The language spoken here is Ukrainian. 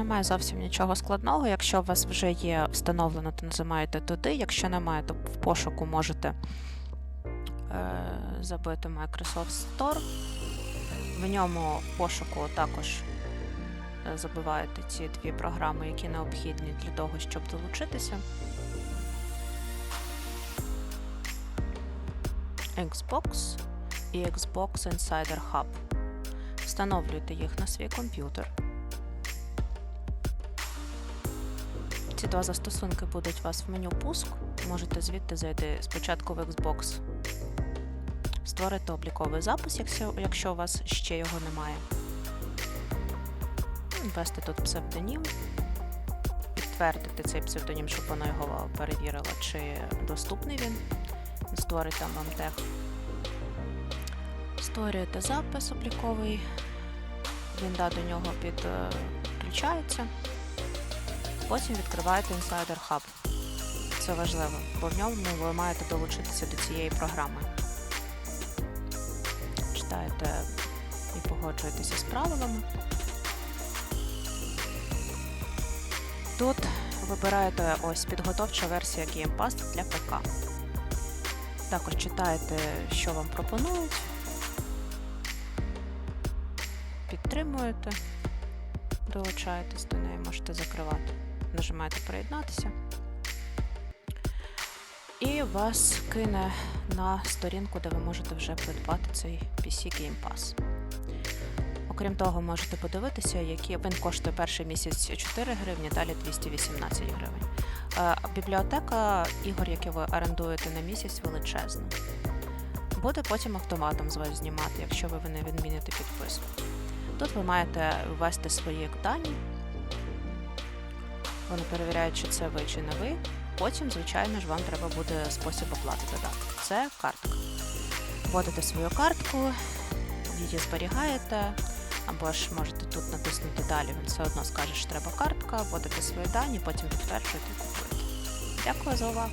Немає зовсім нічого складного. Якщо у вас вже є встановлено, то нажимаєте туди. Якщо немає, то в пошуку можете е, забити Microsoft Store. В ньому в пошуку також е, забиваєте ці дві програми, які необхідні для того, щоб долучитися. Xbox і Xbox Insider Hub. Встановлюйте їх на свій комп'ютер. Ці два застосунки будуть у вас в меню пуск. Можете звідти зайти спочатку в Xbox, створити обліковий запис, якщо, у вас ще його немає. Ввести тут псевдонім, підтвердити цей псевдонім, щоб вона його перевірила, чи доступний він. Створить там вам тег. Створюєте запис обліковий, він до нього підключається. Потім відкриваєте Insider Hub. Це важливо, бо в ньому ви маєте долучитися до цієї програми. Читаєте і погоджуєтеся з правилами. Тут вибираєте ось підготовча версія Game Pass для ПК. Також читаєте, що вам пропонують, підтримуєте, долучаєтесь до неї, можете закривати. Нажимаєте приєднатися. І вас кине на сторінку, де ви можете вже придбати цей PC Game Pass. Окрім того, можете подивитися, які він коштує перший місяць 4 гривні, далі 218 гривень. Е, Бібліотека ігор, які ви орендуєте на місяць, величезна. Буде потім автоматом з вас знімати, якщо ви не відміните підписку. Тут ви маєте ввести свої дані. Вони перевіряють, чи це ви, чи не ви. Потім, звичайно ж, вам треба буде спосіб оплати додати. Це картка. Вводите свою картку, її зберігаєте, або ж можете тут натиснути далі, він все одно скаже, що треба картка, вводите свої дані, потім підтверджуєте і купуєте. Дякую за увагу.